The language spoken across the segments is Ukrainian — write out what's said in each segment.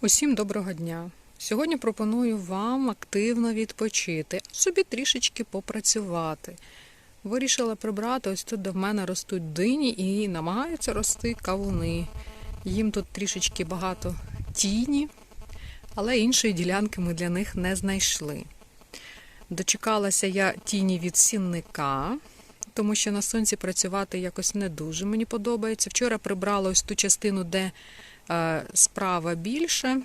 Усім доброго дня! Сьогодні пропоную вам активно відпочити, собі трішечки попрацювати. Вирішила прибрати, ось тут до мене ростуть дині і намагаються рости кавуни. Їм тут трішечки багато тіні, але іншої ділянки ми для них не знайшли. Дочекалася я тіні від сінника, тому що на сонці працювати якось не дуже мені подобається. Вчора прибрала ось ту частину, де справа більше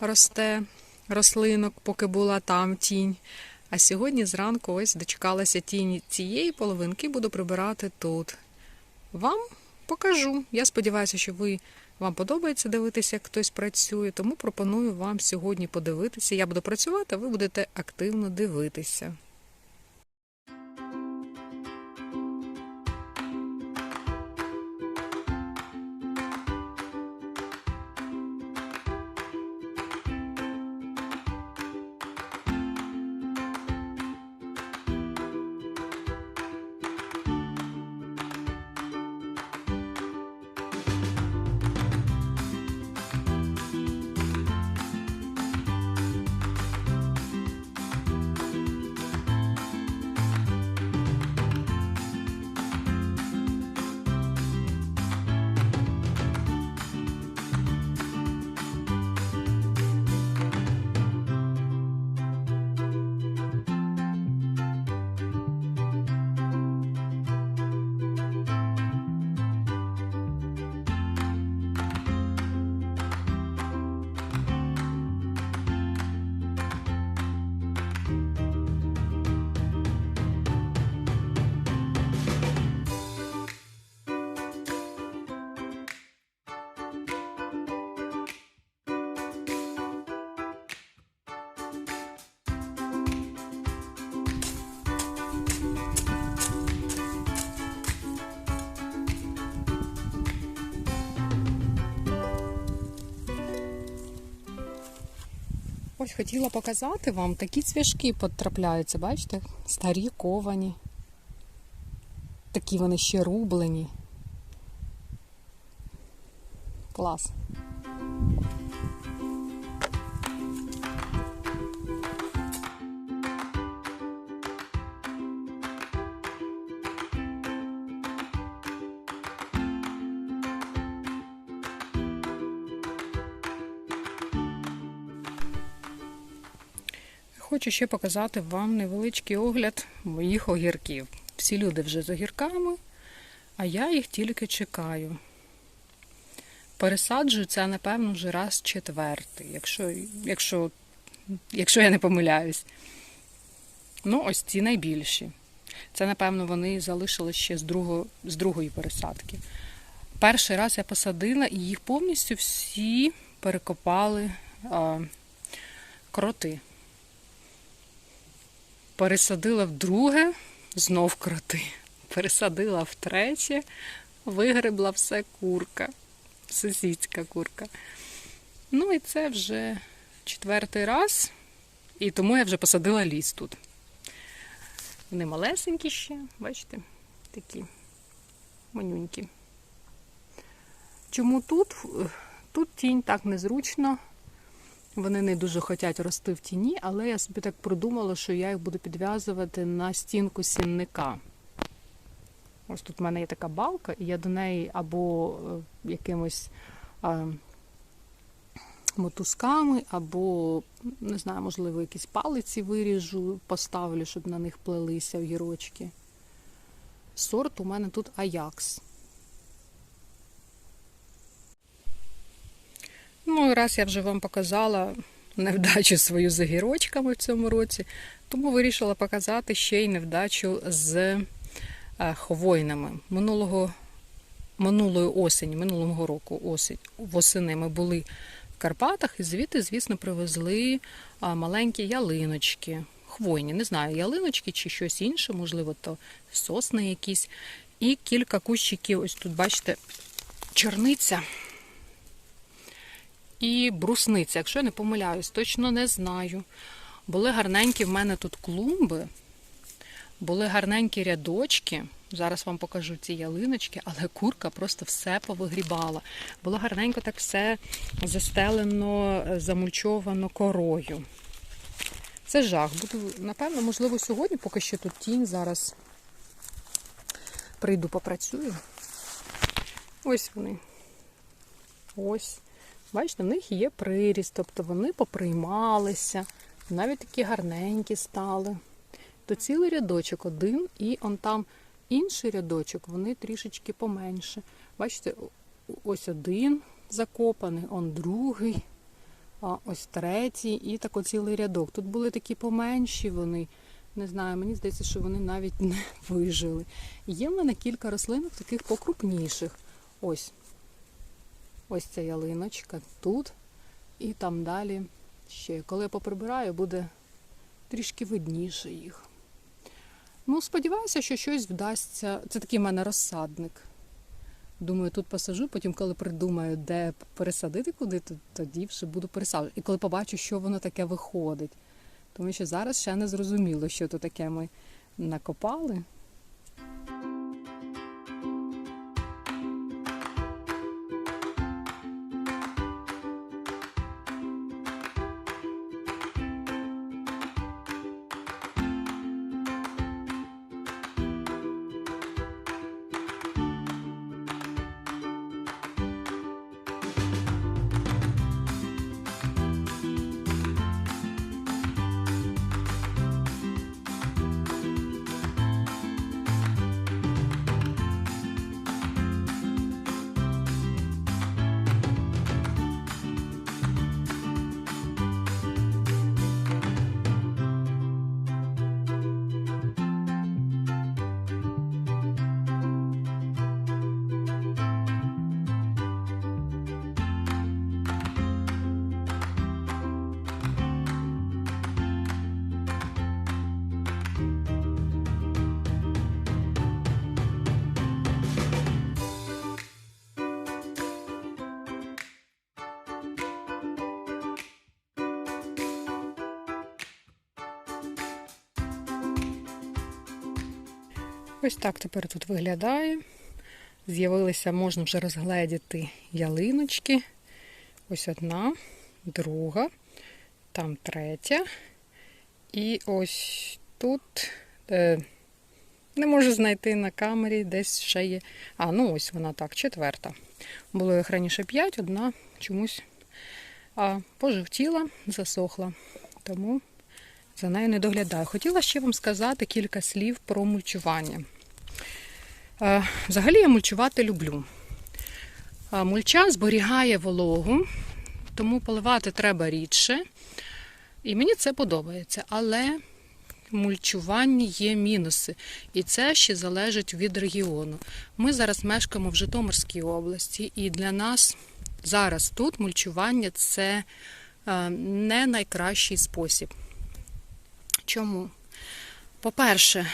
росте рослинок, поки була там тінь. А сьогодні зранку ось дочекалася тіні цієї половинки, буду прибирати тут. Вам покажу. Я сподіваюся, що ви вам подобається дивитися, як хтось працює, тому пропоную вам сьогодні подивитися. Я буду працювати, а ви будете активно дивитися. Хотіла показати вам, такі цвяшки потрапляються, бачите? Старі ковані. Такі вони ще рублені. Клас. Хочу ще показати вам невеличкий огляд моїх огірків. Всі люди вже з огірками, а я їх тільки чекаю. Пересаджую це, напевно, вже раз четвертий, якщо, якщо, якщо я не помиляюсь. Ну, ось ці найбільші. Це, напевно, вони залишили ще з, другого, з другої пересадки. Перший раз я посадила і їх повністю всі перекопали а, кроти. Пересадила вдруге, знов кроти. Пересадила втретє, вигребла все курка, сусідська курка. Ну і це вже четвертий раз, і тому я вже посадила ліс тут. Вони малесенькі ще, бачите, такі манюнькі. Чому тут? Тут тінь так незручно. Вони не дуже хочуть рости в тіні, але я собі так продумала, що я їх буду підв'язувати на стінку сінника. Ось тут в мене є така балка, і я до неї або е, якимось а, мотузками, або, не знаю, можливо, якісь палиці виріжу, поставлю, щоб на них плелися огірочки. Сорт у мене тут Аякс. Ну, раз я вже вам показала невдачу свою з огірочками в цьому році, тому вирішила показати ще й невдачу з е, хвойними. Минулого, минулої осені, минулого року осінь, восени ми були в Карпатах і звідти, звісно, привезли маленькі ялиночки. Хвойні, не знаю, ялиночки чи щось інше, можливо, то сосни якісь. І кілька кущиків, ось тут, бачите, чорниця і брусниця, якщо я не помиляюсь, точно не знаю. Були гарненькі в мене тут клумби, були гарненькі рядочки. Зараз вам покажу ці ялиночки, але курка просто все повигрібала. Було гарненько так все застелено, замульчовано корою. Це жах. Буду, напевно, можливо, сьогодні, поки що тут тінь, зараз прийду попрацюю. Ось вони. Ось. Бачите, в них є приріст, тобто вони поприймалися, навіть такі гарненькі стали. То цілий рядочок один, і он там інший рядочок, вони трішечки поменше. Бачите, ось один закопаний, он другий, а ось третій, і тако цілий рядок. Тут були такі поменші вони. Не знаю, мені здається, що вони навіть не вижили. Є в мене кілька рослинок таких покрупніших. Ось. Ось ця ялиночка тут і там далі ще. Коли я поприбираю, буде трішки видніше їх. Ну, сподіваюся, що щось вдасться. Це такий в мене розсадник. Думаю, тут посажу, потім, коли придумаю, де пересадити куди, то тоді вже буду пересаджувати. І коли побачу, що воно таке виходить. Тому що зараз ще не зрозуміло, що то таке ми накопали. Ось так тепер тут виглядає. З'явилися, можна вже розгледіти ялиночки. Ось одна, друга, там третя. І ось тут е, не можу знайти на камері, десь ще є. А, ну ось вона так, четверта. Було їх раніше п'ять, одна чомусь а, пожовтіла, засохла. Тому за нею не доглядаю. Хотіла ще вам сказати кілька слів про мульчування. Е, Взагалі я мульчувати люблю. Е, Мульча зберігає вологу, тому поливати треба рідше. І мені це подобається. Але в мульчуванні є мінуси. І це ще залежить від регіону. Ми зараз мешкаємо в Житомирській області, і для нас зараз тут мульчування це е, не найкращий спосіб. Чому? По-перше,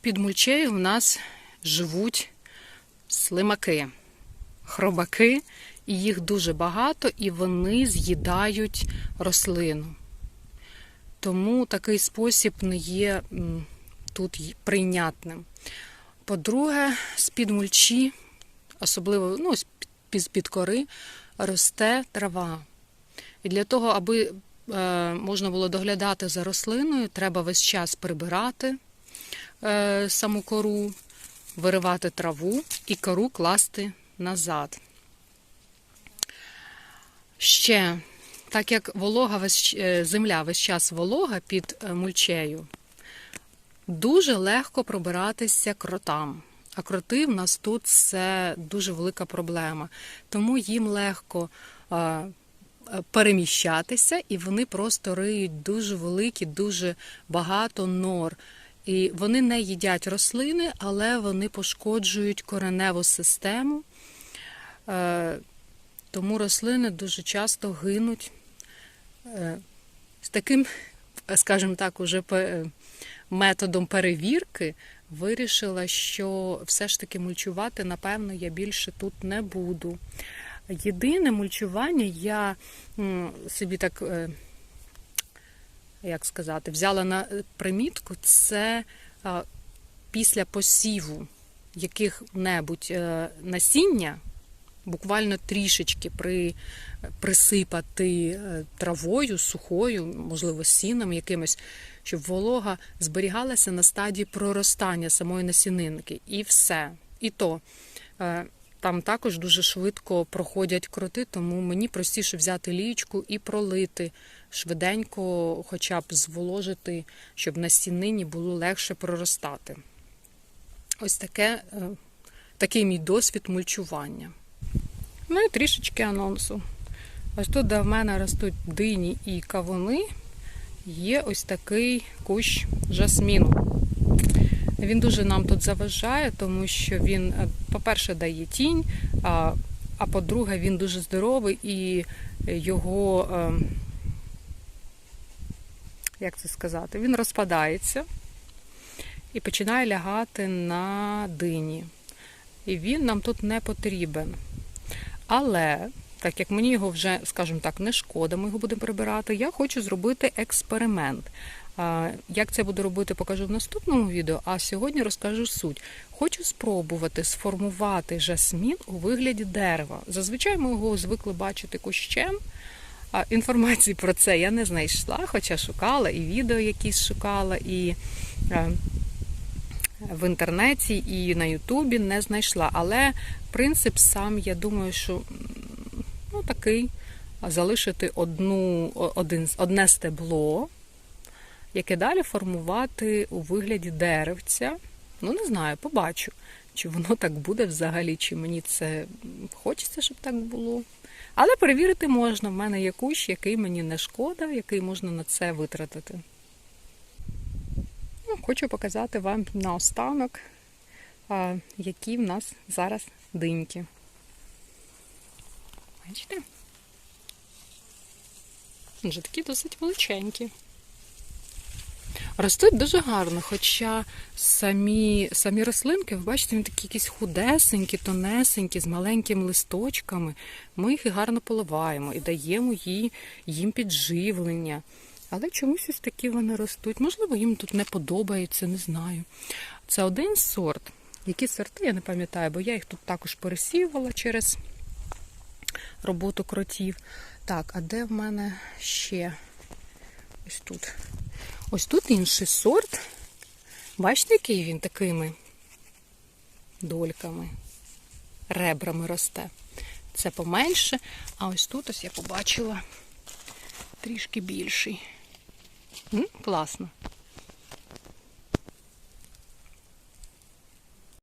під мульчею в нас живуть слимаки, хробаки, і їх дуже багато, і вони з'їдають рослину. Тому такий спосіб не є тут прийнятним. По-друге, з-під мульчі, особливо ну, з під кори, росте трава. І для того, аби е, можна було доглядати за рослиною, треба весь час прибирати е, саму кору, виривати траву і кору класти назад. Ще, так як волога весь, е, земля весь час волога під е, мульчею, дуже легко пробиратися кротам. А кроти в нас тут це дуже велика проблема. Тому їм легко е, е, переміщатися, і вони просто риють дуже великі, дуже багато нор. І вони не їдять рослини, але вони пошкоджують кореневу систему. Е, Тому рослини дуже часто гинуть. Е, З таким, скажімо так, уже методом перевірки вирішила, що все ж таки мульчувати, напевно, я більше тут не буду. Єдине мульчування я собі так, е, як сказати, взяла на примітку, це після посіву яких-небудь е, насіння, буквально трішечки при, присипати е, травою, сухою, можливо, сіном якимось, щоб волога зберігалася на стадії проростання самої насінинки. І все. І то е, там також дуже швидко проходять кроти, тому мені простіше взяти лієчку і пролити швиденько, хоча б зволожити, щоб на стінині було легше проростати. Ось таке, е, такий мій досвід мульчування. Ну і трішечки анонсу. Ось тут, де в мене ростуть дині і кавуни, є ось такий кущ жасміну. Він дуже нам тут заважає, тому що він, е, по-перше, дає тінь, а, а по-друге, він дуже здоровий і його, е, як це сказати, він розпадається і починає лягати на дині. І він нам тут не потрібен. Але, так як мені його вже, скажімо так, не шкода, ми його будемо прибирати, я хочу зробити експеримент. Як це буду робити, покажу в наступному відео, а сьогодні розкажу суть. Хочу спробувати сформувати жасмін у вигляді дерева. Зазвичай ми його звикли бачити кущем. Інформації про це я не знайшла, хоча шукала і відео якісь шукала, і е, в інтернеті, і на Ютубі не знайшла. Але принцип сам, я думаю, що ну, такий залишити одну, один, одне стебло, яке далі формувати у вигляді деревця. Ну, не знаю, побачу, чи воно так буде взагалі, чи мені це хочеться, щоб так було. Але перевірити можна. В мене є кущ, який мені не шкода, який можна на це витратити. Ну, Хочу показати вам наостанок, які в нас зараз диньки. Бачите? Вже такі досить величенькі. Ростуть дуже гарно, хоча самі, самі рослинки, ви бачите, вони такі якісь худесенькі, тонесенькі, з маленькими листочками. Ми їх і гарно поливаємо і даємо їй, їм підживлення. Але чомусь ось такі вони ростуть. Можливо, їм тут не подобається, не знаю. Це один сорт. Які сорти, я не пам'ятаю, бо я їх тут також пересівувала через роботу кротів. Так, а де в мене ще? Ось тут. Ось тут інший сорт. Бачите, який він такими дольками, ребрами росте. Це поменше, а ось тут ось я побачила трішки більший. М, класно.